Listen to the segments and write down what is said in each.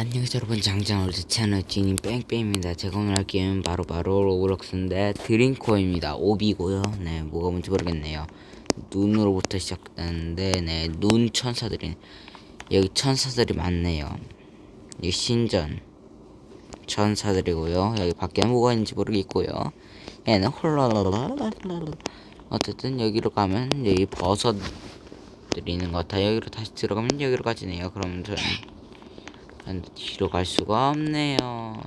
안녕하세요 여러분 장장월드 채널 지님 뺑뺑입니다. 제가 오늘 할 게임은 바로바로 로블록스인데 드링코입니다. 오비고요. 네 뭐가 뭔지 모르겠네요. 눈으로부터 시작되는데 네눈 천사들이 여기 천사들이 많네요. 여기 신전 천사들이고요. 여기 밖에 뭐가 있는지 모르겠고요. 얘는 홀라라라라라. 어쨌든 여기로 가면 여기 버섯들이 있는 것 같아요. 여기로 다시 들어가면 여기로 가지네요. 그러면 저는 뒤로 갈 수가 없네요.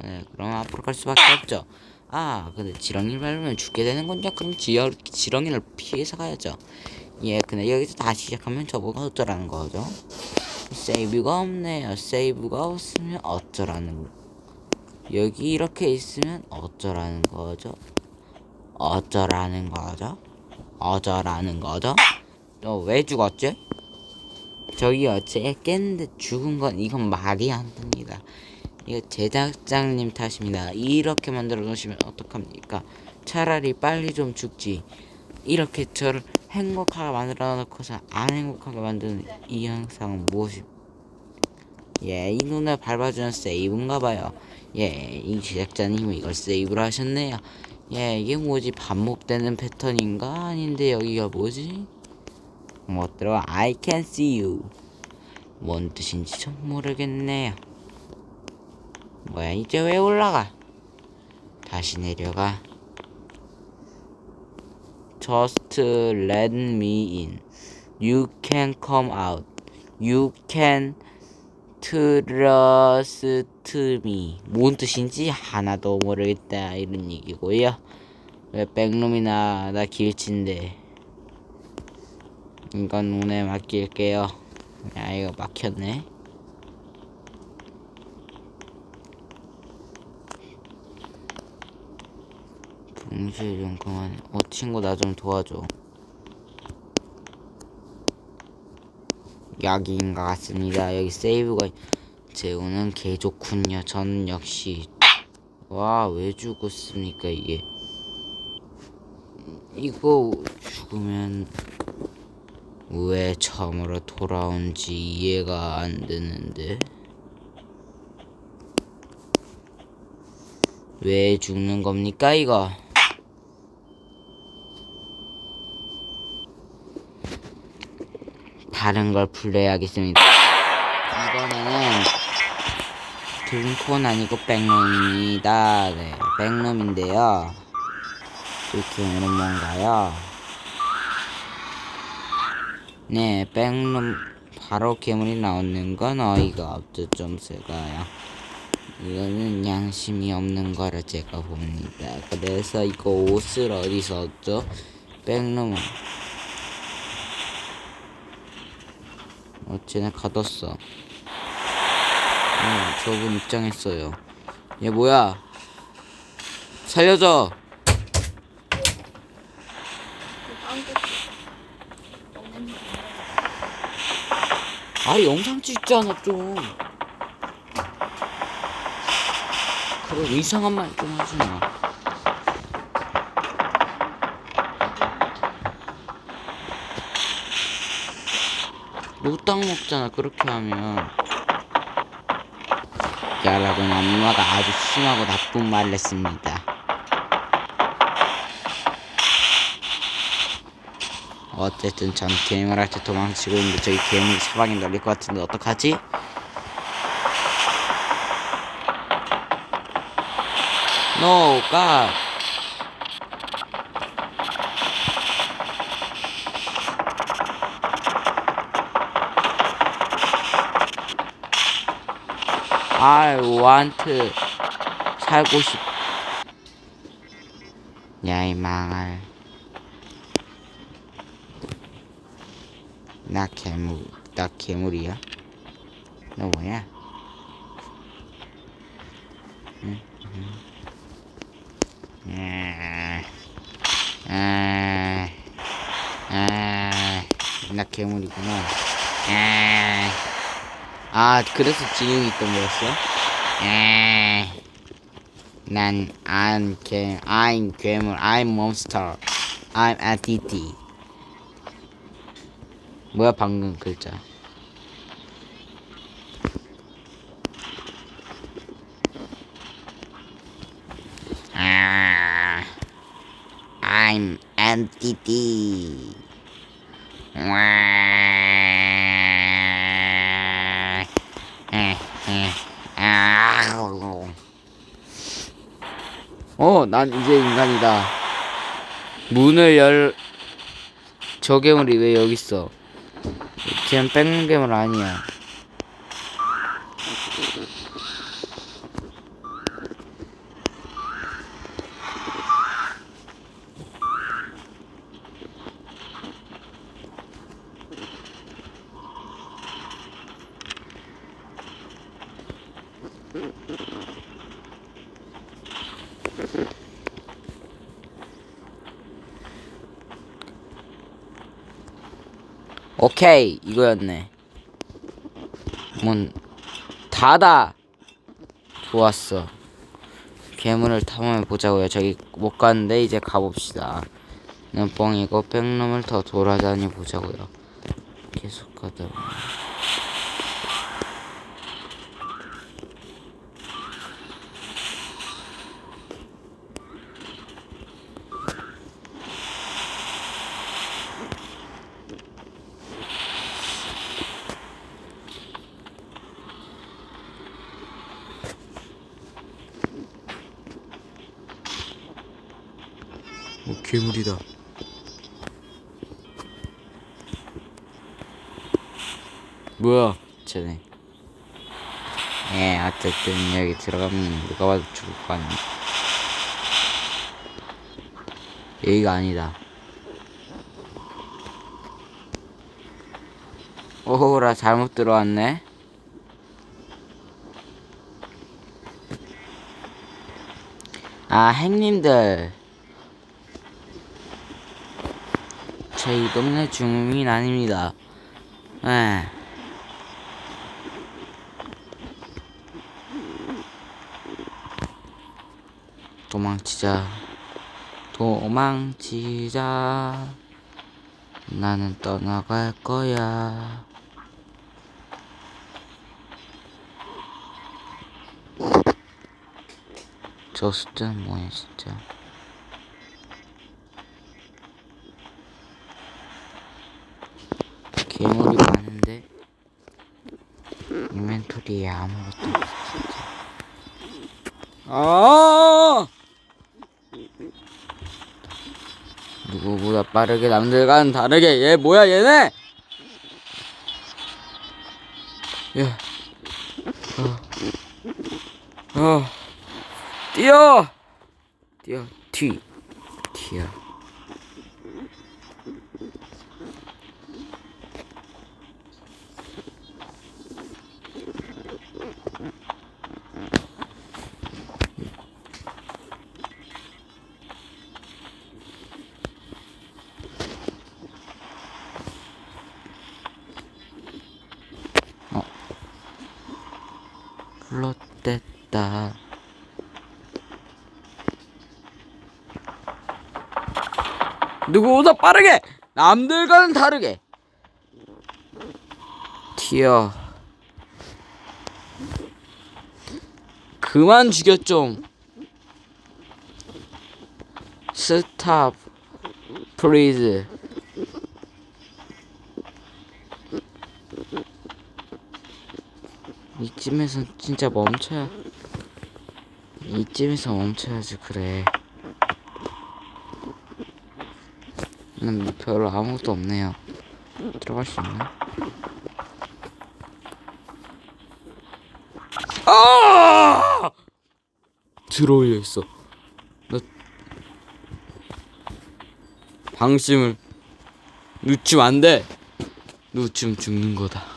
네, 그럼 앞으로 갈 수밖에 없죠. 아, 근데 지렁이를 밟으면 죽게 되는군요. 그럼 지어, 지렁이를 피해서 가야죠. 예, 근데 여기서 다시 시작하면 저보고 어쩌라는 거죠? 세이브가 없네요. 세이브가 없으면 어쩌라는 거. 여기 이렇게 있으면 어쩌라는 거죠? 어쩌라는 거죠? 어쩌라는 거죠? 너 왜 죽었지? 저기요 제 깼는데 죽은 건 이건 말이 안 됩니다. 이거 제작장님 탓입니다. 이렇게 만들어 놓으시면 어떡합니까? 차라리 빨리 좀 죽지. 이렇게 저를 행복하게 만들어 놓고서 안 행복하게 만드는 이 영상은 무엇이 예 이 눈을 밟아주는 세이브인가 봐요. 예 이 제작자님이 이걸 세이브로 하셨네요. 예 이게 뭐지? 반복되는 패턴인가? 아닌데 여기가 뭐지 못 들어 I can see you. 뭔 뜻인지 좀 모르겠네요 뭐야 이제 왜 올라가? 다시 내려가. Just let me in. You can come out. You can trust me. 뭔 뜻인지 하나도 모르겠다. 이런 얘기고요. 왜 백룸이나 나 길친데 이건 운에 맡길게요. 야 이거 막혔네. 분실 좀 그만. 어 친구 나 좀 도와줘. 여기인 것 같습니다. 여기 세이브가 재우는 개 좋군요. 저는 역시 와 왜 죽었습니까 이게? 이거 죽으면 왜 처음으로 돌아온지 이해가 안 되는데? 왜 죽는 겁니까 이거? 다른 걸 플레이하겠습니다. 이번에는 드림콘 아니고 백룸입니다. 네 백룸인데요. 이 게임은 뭔가요 네, 백룸 바로 괴물이 나오는 건 어이가 없죠. 좀 제가요. 이거는 양심이 없는 거라 제가 봅니다. 그래서 이거 옷을 어디서 얻죠? 백룸은 어째나 가뒀어. 어, 저분 입장했어요. 얘 뭐야? 살려줘! 아 영상 찍잖아 좀. 그거 이상한 말 좀 하지마. 노땅 먹잖아 그렇게 하면. 여러분 엄마가 아주 심하고 나쁜 말을 했습니다 어쨌든 전 게임을 할 때 도망치고 있는데 저기 괴물이 사방에 널릴 것 같은데 어떡하지? No, God. I want 살고 싶. 야이 망할. 나 괴물, 나 괴물이야? 너 뭐야? 응? 응. 아, 아, 나 괴물이구나. 아, 아, 그래서 지능이 있던 거였어? 아, 난, I'm 괴, I'm 괴물, I'm monster, I'm entity. 뭐야 방금 글자 아, I'm MTT 어, 난 이제 인간이다. 문을 열. 저개울이 왜 여기 있어? 쟤는 뺏는 괴물 아니야. 오케이 이거였네. 문 닫아 좋았어. 괴물을 탐험해 보자고요. 저기 못 갔는데 이제 가봅시다. 는 뻥이고 백룸을 더 돌아다니 보자고요. 계속 가다 괴물이다. 뭐야? 쟤네. 예 어쨌든 여기 들어가면 누가 봐도 죽을 거 아니야. 여기가 아니다. 오호라 잘못 들어왔네. 아 행님들 제이 동네 주민 아닙니다. 에 도망치자. 도망치자. 나는 떠나갈 거야. 저 숫자는 뭐야 진짜 괴물이 많은데 인벤토리에 아무것도 아! 누구보다 빠르게 남들과는 다르게. 얘 뭐야 얘네? 야. 어. 어. 뛰어. 뛰어. 튀. 튀어 누구보다 빠르게 남들과는 다르게. 튀어. 그만 죽여 좀. 스탑. 플리즈. 이쯤에서 진짜 멈춰야 이쯤에서 멈춰야지 그래 난 별로 아무것도 없네요. 들어갈 수 있나? 아! 들어올려 있어. 나 방심을. 놓치면 안 돼. 놓치면 죽는 거다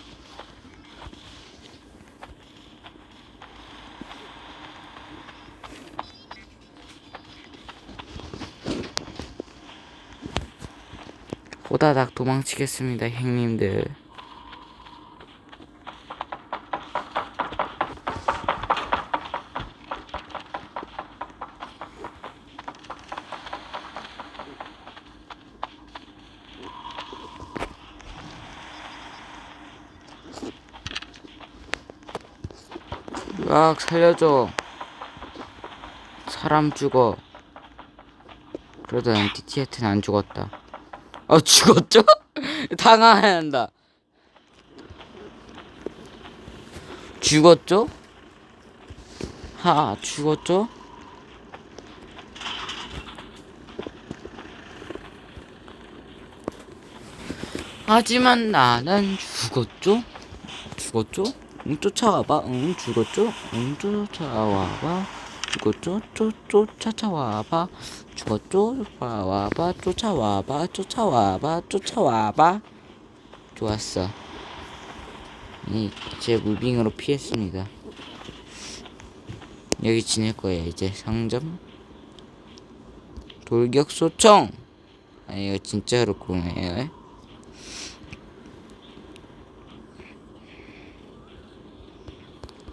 호다닥 도망치겠습니다, 형님들. 으악, 살려줘. 사람 죽어. 그러다 엔티티한테는 안 죽었다. 어 죽었죠? 당황해야 한다. 죽었죠? 하 죽었죠? 하지만 나는 죽었죠? 죽었죠? 응 쫓아와봐 응 죽었죠? 응 쫓아와봐 죽었죠? 쫓 쫓아와봐 죽었죠? 와봐 쫓아와봐 쫓아와봐 쫓아와봐. 좋았어. 이제 무빙으로 피했습니다. 여기 지낼 거예요 이제. 상점. 돌격 소총! 아 이거 진짜로 구매해요?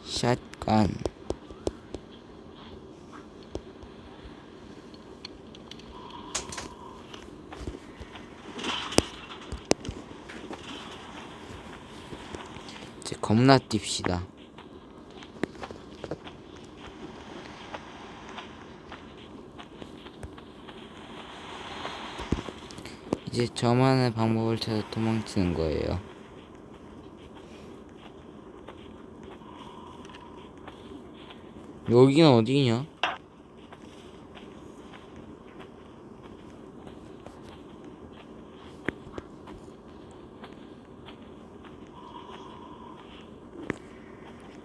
샷건 겁나 뜁시다 이제 저만의 방법을 찾아 도망치는 거예요 여기는 어디냐?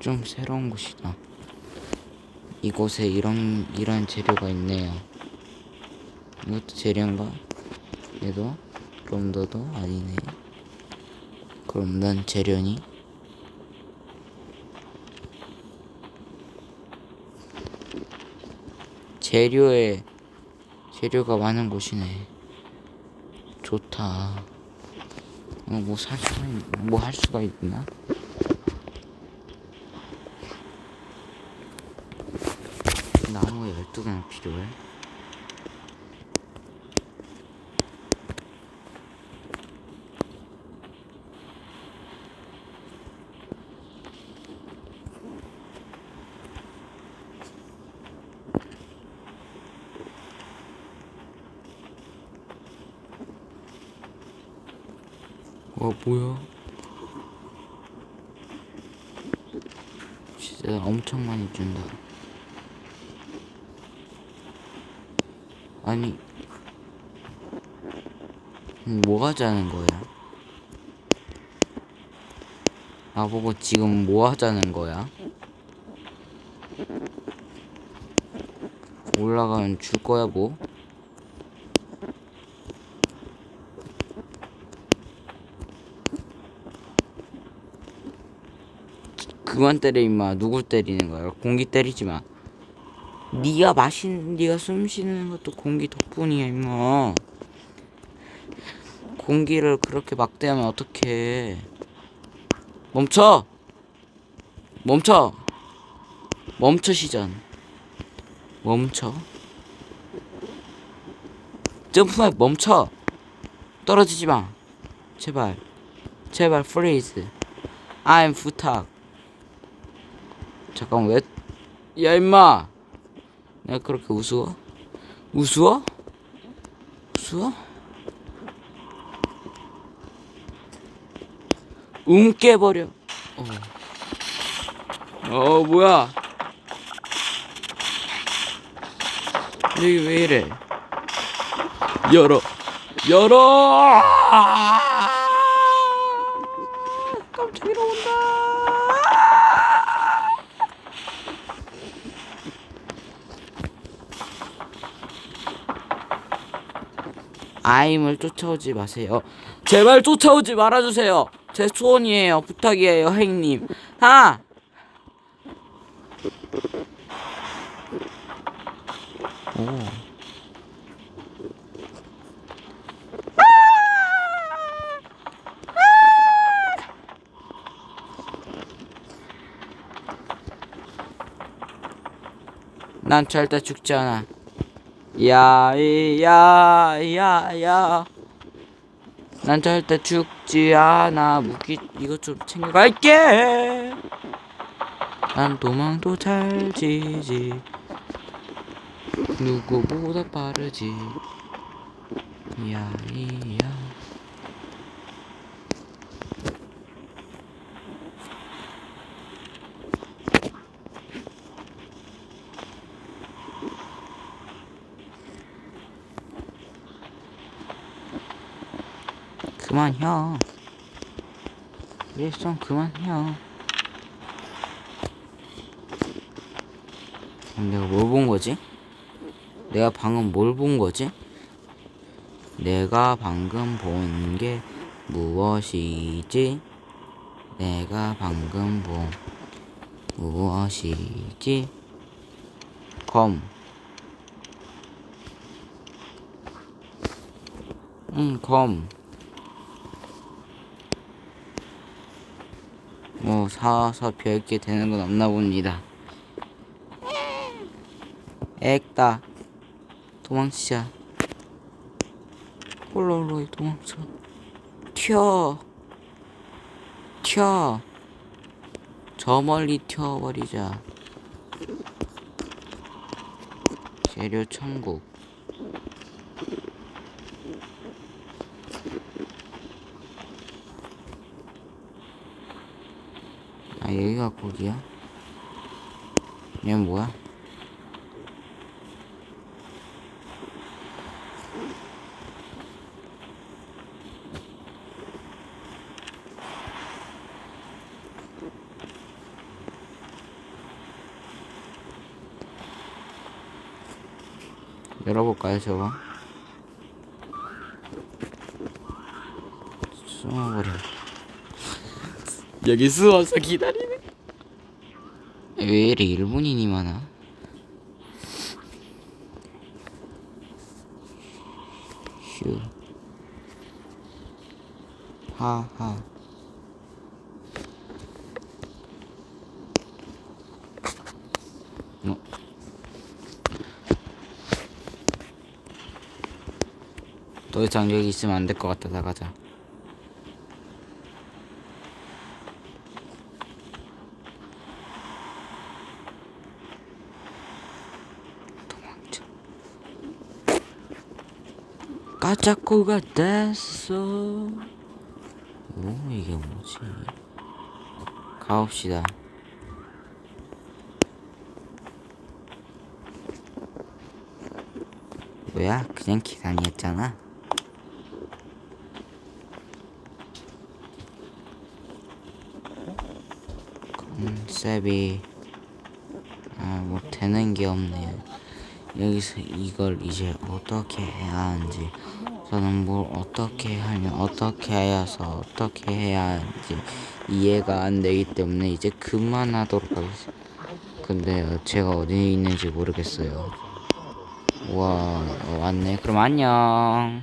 좀 새로운 곳이다. 이곳에 이런 이런 재료가 있네요. 이것도 재료인가? 얘도? 그럼 너도 아니네. 그럼 넌 재료니? 재료에 재료가 많은 곳이네. 좋다. 어, 뭐살 수가 뭐할 수가 있나? 나무가 12개나 필요해. 와 뭐야? 진짜 엄청 많이 준다. 아니 음, 뭐 하자는 거야? 나보고 지금 뭐 하자는 거야? 올라가면 줄 거야 뭐? 그만 때려 임마 누구 때리는 거야 공기 때리지 마 네가 마신 네가 숨 쉬는 것도 공기 덕분이야 임마. 공기를 그렇게 막대하면 어떡해. 멈춰! 멈춰! 멈춰 시전. 멈춰. 점프만 멈춰! 떨어지지 마. 제발. 제발 프리즈 I'm 부탁 잠깐 왜? 야 임마 내가 그렇게 우스워? 우스워? 우스워? 웅 깨버려. 어, 어 뭐야? 여기 왜 이래? 열어. 열어 깜짝이야 온다 아임을 쫓아오지 마세요. 제발 쫓아오지 말아주세요. 제 소원이에요. 부탁이에요, 행님. 하! 오. 난 절대 죽지 않아. 야야야야. 난 절대 죽지 않아. 무기 이것 좀 챙겨갈게. 난 도망도 잘 지지. 누구보다 빠르지. 야이야 그만혀 일좀 그만혀 그럼 내가 뭘 본 거지? 내가 방금 뭘 본 거지? 내가 방금 본 게 무엇이지? 내가 방금 본 무엇이지? 검. 응, 검. 뭐 사서 별게 되는 건 없나 봅니다. 액다. 도망치자. 홀로로이 도망쳐. 튀어. 튀어. 저 멀리 튀어버리자. 재료 천국. 여기가 거기야? 얘는 뭐야? 열어볼까요, 저거? 숨어버려. 여기 숨어서 기다리네. 왜 이리 일본인이 많아? 휴. 하하. 어. 더 이상 여기 있으면 안 될 것 같다 나가자 까짝코가 됐어. 오 이게 뭐지? 가봅시다. 뭐야? 그냥 계산이었잖아? 컨셉이 아 뭐 되는 게 없네요. 여기서 이걸 이제 어떻게 해야 하는지 저는 뭘 어떻게 하면 어떻게 해야서 어떻게 해야 하는지 이해가 안 되기 때문에 이제 그만하도록 하겠습니다. 근데 제가 어디 있는지 모르겠어요. 와 어, 왔네. 그럼 안녕